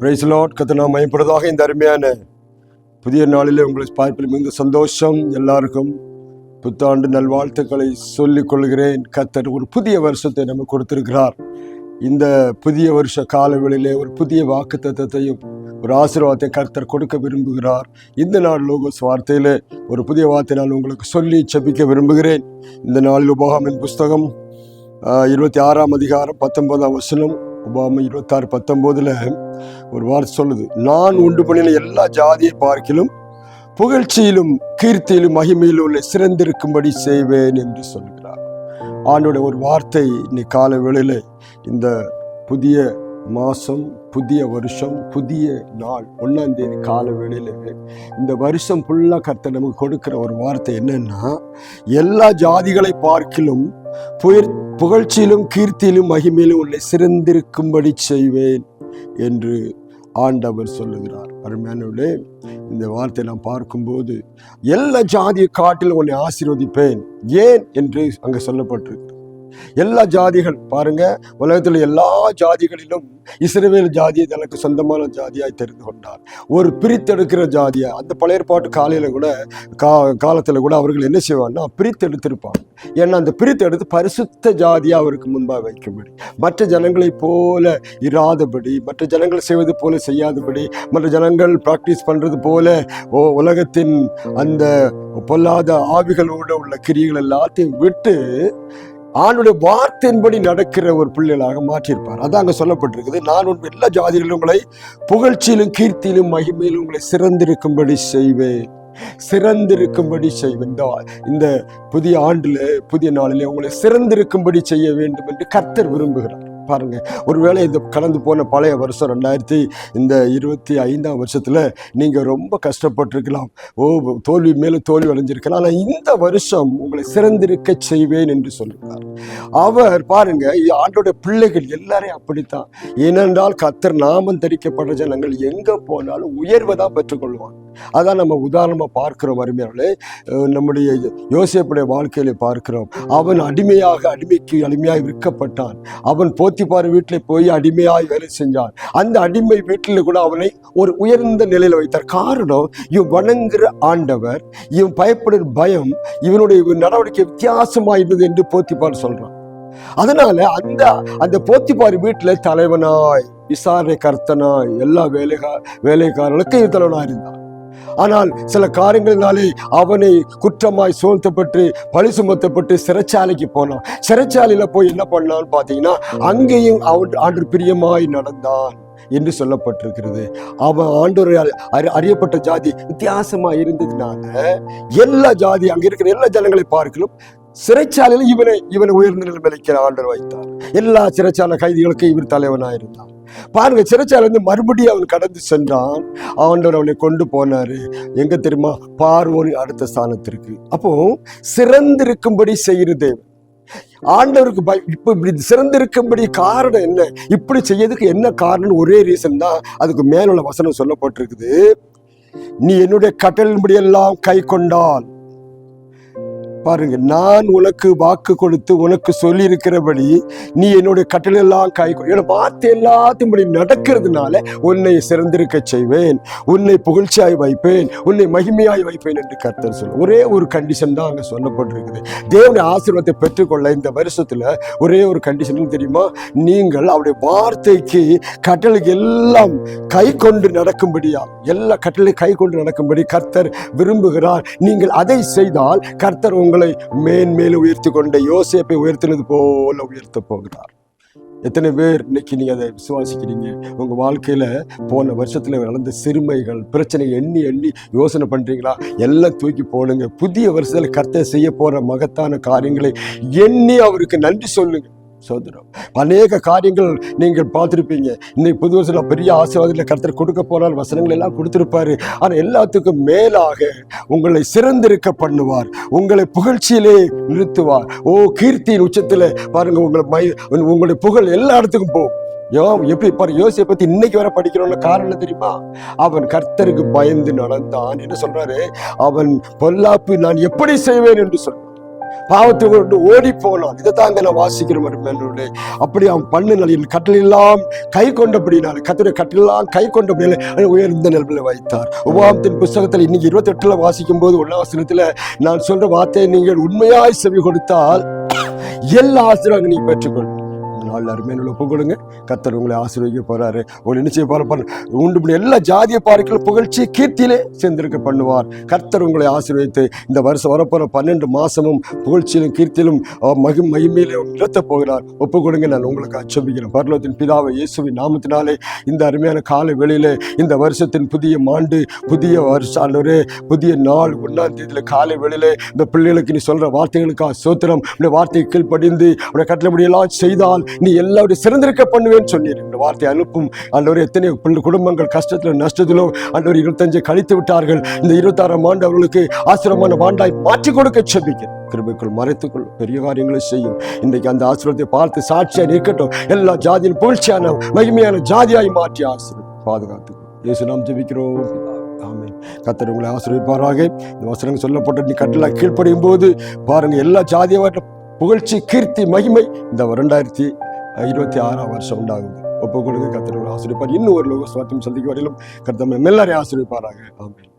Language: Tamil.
பிரைஸ் லார்ட் கத்தனா மயப்படுவதாக இந்த அருமையான புதிய நாளிலே உங்களை பார்ப்பில் மிகுந்த சந்தோஷம் எல்லாருக்கும். புத்தாண்டு நல்வாழ்த்துக்களை சொல்லிக் கொள்கிறேன். கத்தர் ஒரு புதிய வருஷத்தை நமக்கு கொடுத்திருக்கிறார். இந்த புதிய வருஷ காலவெளியிலே ஒரு புதிய வாக்கு தத்துவத்தையும் ஒரு ஆசீர்வாதத்தை கர்த்தர் கொடுக்க விரும்புகிறார். இந்த நாள் லோகோஸ் வார்த்தையில் ஒரு புதிய வார்த்தை நான் உங்களுக்கு சொல்லி செபிக்க விரும்புகிறேன். இந்த நாளில் உபகாமின் புஸ்தகம் இருபத்தி ஆறாம் அதிகாரம் பத்தொன்பதாம் வசனம். உபாம இருபத்தாறு பத்தொம்போதில் ஒரு வார்த்தை சொல்லுது நான் உண்டு பண்ணின எல்லா ஜாதியை பார்க்கிலும் புகழ்ச்சியிலும் கீர்த்தியிலும் மகிமையிலும் உள்ள சிறந்திருக்கும்படி செய்வேன் என்று சொல்கிறார் ஆண்டோட ஒரு வார்த்தை இன்னைக்கு கால வேளையில் இந்த புதிய மாதம் புதிய வருஷம் புதிய நாள் ஒன்றாம் தேதி கால வேளையில் இந்த வருஷம் ஃபுல்லாக கர்த்தர் நமக்கு கொடுக்குற ஒரு வார்த்தை என்னன்னா எல்லா ஜாதிகளை பார்க்கிலும் புயற் புகழ்ச்சியிலும் கீர்த்தியிலும் மகிமையிலும் உன்னை சிறந்திருக்கும்படி செய்வேன் என்று ஆண்டவர் சொல்லுகிறார். அருமையானவர்களே இந்த வார்த்தை நான் பார்க்கும்போது எல்லா ஜாதியை காட்டிலும் உன்னை ஆசீர்வதிப்பேன். ஏன்? என்று அங்கே சொல்லப்பட்டிருக்கு. எல்லா ஜாதிகள் பாருங்க உலகத்தில் எல்லா ஜாதிகளிலும் இஸ்ரேவேல் ஜாதியை தனக்கு சொந்தமான ஜாதியாய் தெரிந்து கொண்டார். ஒரு பிரித்தெடுக்கிற ஜாதியா அந்த பழைய பாட்டு காலையில கூட கா காலத்தில் கூட அவர்கள் என்ன செய்வாங்கன்னா பிரித்தெடுத்திருப்பாங்க. ஏன்னா அந்த பிரித்தெடுத்து பரிசுத்த ஜாதியாக அவருக்கு முன்பாக வைக்கும்படி. மற்ற ஜனங்களைப் போல இராதபடி மற்ற ஜனங்கள் செய்வது போல செய்யாதபடி மற்ற ஜனங்கள் ப்ராக்டிஸ் பண்ணுறது போல ஓ உலகத்தின் அந்த பொல்லாத ஆவிகளோடு உள்ள கிரிகள் எல்லாத்தையும் விட்டு ஆணுடைய வார்த்தையின்படி நடக்கிற ஒரு பிள்ளைகளாக மாற்றியிருப்பார். அதான் அங்க சொல்லப்பட்டிருக்குது. நான் உன் எல்லா ஜாதிகளிலும் உங்களை புகழ்ச்சியிலும் கீர்த்தியிலும் மகிமையிலும் உங்களை சிறந்திருக்கும்படி செய்வேன். சிறந்திருக்கும்படி செய்வேன். இந்த இந்த புதிய ஆண்டுல புதிய நாளிலே உங்களை சிறந்திருக்கும்படி செய்ய வேண்டும் என்று கர்த்தர் விரும்புகிறார். பாருங்க. ஒருவேளை இந்த கடந்து போன பழைய வருஷம் ரெண்டாயிரத்தி இந்த இருபத்தி ஐந்தாம் வருஷத்துல நீங்க ரொம்ப கஷ்டப்பட்டிருக்கலாம். ஓ தோல்வி மேல தோல்வி அடைஞ்சிருக்கலாம். ஆனா இந்த வருஷம் உங்களை சிறந்திருக்க செய்வேன் என்று சொல்லுகிறார் அவர் பாருங்க ஆண்டோட பிள்ளைகள் எல்லாரையும் அப்படித்தான். ஏனென்றால் கத்தர் நாமம் தரிக்கப்படுற ஜனங்கள் எங்க போனாலும் உயர்வை தான் பெற்றுக்கொள்வாங்க. அதான் நம்ம உதாரணமா பார்க்கிறோம் அருமையாளே நம்முடைய யோசிப்புடைய வாழ்க்கையில பார்க்கிறோம். அவன் அடிமையாக அடிமைக்கு அடிமையாய் விற்கப்பட்டான். அவன் போத்திப்பார் வீட்டில் போய் அடிமையாய் வேலை செஞ்சான். அந்த அடிமை வீட்டில் கூட அவனை ஒரு உயர்ந்த நிலையில வைத்தார். காரணம் இவன் வணங்குற ஆண்டவர் இவன் பயப்படுற பயம் இவனுடைய நடவடிக்கை வித்தியாசமாயிருந்தது என்று போத்திப்பார் சொல்றான். அதனால அந்த அந்த போத்திப்பார் வீட்டுல தலைவனாய் விசாரணை கர்த்தனாய் எல்லா வேலைகா வேலைக்காரர்களுக்கும் இவன் இருந்தான் ஆனால் சில காரியங்களினாலே அவனை குற்றமாய் சோழ்த்தப்பட்டு பழி சுமத்தப்பட்டு சிறைச்சாலைக்கு போனான். சிறைச்சாலையில போய் என்ன பண்ணான்னு பார்த்தீங்கன்னா அங்கேயும் அவன் ஆண்டு பிரியமாய் நடந்தான் என்று சொல்லப்பட்டிருக்கிறது. அவன் ஆண்டோர் அறியப்பட்ட ஜாதி வித்தியாசமா இருந்ததுனால எல்லா ஜாதி அங்க இருக்கிற எல்லா ஜனங்களை பார்க்கலும் சிறைச்சாலையில இவனை இவனை உயர்ந்த நிலைமைக்கு ஆண்டர் வைத்தார். எல்லா சிறைச்சாலை கைதிகளுக்கும் இவர் தலைவனாக இருந்தார் பாருங்க சிறைச்சால வந்து மறுபடியும் அவன் கடந்து சென்றான். ஆண்டவர் அவனை கொண்டு போனாரு. எங்க தெரியுமா? பார்வோனி அடுத்த ஸ்தானத்திற்கு. அப்போ சிறந்திருக்கும்படி செய்கிற தேவன். ஆண்டவருக்கு பய இப்போ இப்படி சிறந்திருக்கும்படி காரணம் என்ன? இப்படி செய்யறதுக்கு என்ன காரணம் ஒரே ரீசன் தான் அதுக்கு மேலுள்ள வசனம் சொல்லப்பட்டிருக்குது. நீ என்னுடைய கட்டளின்படி எல்லாம் கை கொண்டால் பாருங்க நான் உனக்கு வாக்கு கொடுத்து உனக்கு சொல்லி இருக்கிறபடி நீ என்னுடைய கட்டளெல்லாம் கை என்னோட வார்த்தை எல்லாத்தையும் படி நடக்கிறதுனால உன்னை சிறந்திருக்க செய்வேன். உன்னை புகழ்ச்சியாய் வைப்பேன். உன்னை மகிமையாய் வைப்பேன் என்று கர்த்தர் சொல்ல ஒரே ஒரு கண்டிஷன் தான் அங்கே சொல்லப்பட்டிருக்குது. தேவனுடைய ஆசீர்வாதத்தை பெற்றுக்கொள்ள இந்த வருஷத்துல ஒரே ஒரு கண்டிஷன் தெரியுமா? நீங்கள் அவருடைய வார்த்தைக்கு கட்டளைக்கு எல்லாம் கை கொண்டு நடக்கும்படியா? எல்லா கட்டளை கை கொண்டு நடக்கும்படி கர்த்தர் விரும்புகிறார். நீங்கள் அதை செய்தால் கர்த்தர் உங்கள் மேன்மேல் உயர்த்தி கொண்ட யோசேப்பை உயர்த்தினது போல உயர்த்த போகிறார். எத்தனை பேர் இன்னைக்கு நீங்க அதை விசுவாசிக்கிறீங்க? உங்க வாழ்க்கையில போன வருஷத்துல நடந்த சிறுமைகள் பிரச்சனை எண்ணி எண்ணி யோசனை பண்றீங்களா? எல்லாம் தூக்கி போடுங்க. புதிய வருஷத்துல கர்த்தர் செய்ய போற மகத்தான காரியங்களை எண்ணி அவருக்கு நன்றி சொல்லுங்க. சோதனம். அநேக காரியங்கள் நீங்கள் பார்த்துருப்பீங்க. இன்னைக்கு புது வருஷத்தில் பெரிய ஆசீர்வாதத்தில் கருத்தர் கொடுக்க போனால் வசனங்கள் எல்லாம் கொடுத்துருப்பாரு. ஆனால் எல்லாத்துக்கும் மேலாக உங்களை சிறந்திருக்க பண்ணுவார். உங்களை புகழ்ச்சியிலே நிறுத்துவார். ஓ கீர்த்தியின் உச்சத்தில் பாருங்க உங்களை மை உங்களுடைய புகழ் எல்லா இடத்துக்கும் போகும். யோ எப்படி பாரு யோசிய பத்தி இன்னைக்கு வர படிக்கிறோம்னு காரணம் தெரியுமா? அவன் கர்த்தருக்கு பயந்து நடந்தான். என்ன சொல்றாரு? அவன் பொல்லாப்பு நான் எப்படி செய்வேன் என்று சொல் பாவத்தை கொண்டு ஓடி போகலாம் இதை நான் வாசிக்கிறேன் அருமையானவர்களே. அப்படி அவன் பண்ண என் கட்டளெல்லாம் கை கொண்டபடினால் கத்திர கட்டளெல்லாம் கை கொண்டபடினால உயர்ந்த நிலவில் வைத்தார். உபாமத்தின் புஸ்தகத்தில் இன்னைக்கு இருபத்தி எட்டுல வாசிக்கும் போது ஒன்னாவசனத்துல நான் சொல்ற வார்த்தையை நீங்கள் உண்மையாய் செவி கொடுத்தால் எல்லா ஆசிரியர்களும் நீ பெற்றுக்கொள். நாளில் அருமையான ஒப்பு கொடுங்க. கத்தர் உங்களை ஆசீர்வதிக்க போகிறாரு உங்களை என்ன செய்ய பண்ண. உண்டு பண்ணி. எல்லா ஜாதிய பாருக்கள் புகழ்ச்சி கீர்த்தியிலே சேர்ந்திருக்க பண்ணுவார். கர்த்தர் உங்களை ஆசீர்வதித்து இந்த வருஷம் வரப்போகிற பன்னெண்டு மாதமும் புகழ்ச்சியிலும் கீர்த்தியிலும் மகி மகிமையிலே நிறுத்த போகிறார். ஒப்பு கொடுங்க. நான் உங்களுக்கு அச்சபிக்கிறேன். பரலோகத்தின் பிதாவை இயேசுவின் நாமத்தினாலே இந்த அருமையான காலை வெளியில் இந்த வருஷத்தின் புதிய மாண்டு புதிய வருஷம் ஆண்டவரே புதிய நாள் ஒன்றாம் தேதியில் காலை வெளியில் இந்த பிள்ளைகளுக்கு நீ சொல்கிற வார்த்தைகளுக்காக சோத்திரம் இந்த வார்த்தையை கீழ்ப்படிந்து உடைய கட்டளை செய்தால் நீ எல்லாருடைய சிறந்திருக்க பண்ணுவேன்னு சொன்னீர் இந்த வார்த்தையை அனுப்பும். ஆண்டவர் எத்தனை பிள்ளை குடும்பங்கள் கஷ்டத்திலும் நஷ்டத்திலும் ஆண்டவர் இருபத்தஞ்சு கழித்து விட்டார்கள். இந்த இருபத்தாறாம் ஆண்டு அவர்களுக்கு ஆசிரமான ஆண்டாய் மாற்றி கொடுக்க செபிக்கிறேன் கிருபைக்குள் மறைத்துக்குள். பெரிய காரியங்களை செய்யும். இன்றைக்கு அந்த ஆசிரியத்தை பார்த்து சாட்சியாக நிற்கட்டும் எல்லா ஜாதியின் புகழ்ச்சியான மகிமையான ஜாதியாய் மாற்றி ஆசிரியர் பாதுகாத்து இயேசு நாம் ஜெபிக்கிறோம். ஆமே கத்தர் உங்களை ஆசிரியப்பாராக இந்த வசனங்கள் சொல்லப்பட்ட நீ கட்டளை கீழ்ப்படியும் போது பாருங்க எல்லா ஜாதியவற்ற புகழ்ச்சி கீர்த்தி மகிமை இந்த ரெண்டாயிரத்தி இருபத்தி ஆறாம் வருஷம் உண்டாகுது. ஒப்பு கொடுங்க கத்திர உங்களை ஆசிரியப்பார் இன்னும் ஒரு லோக சுவாத்தியம் சந்திக்க வரையிலும் கர்த்தம் எல்லாரையும் ஆசிரியப்பாராங்க ஆமாம்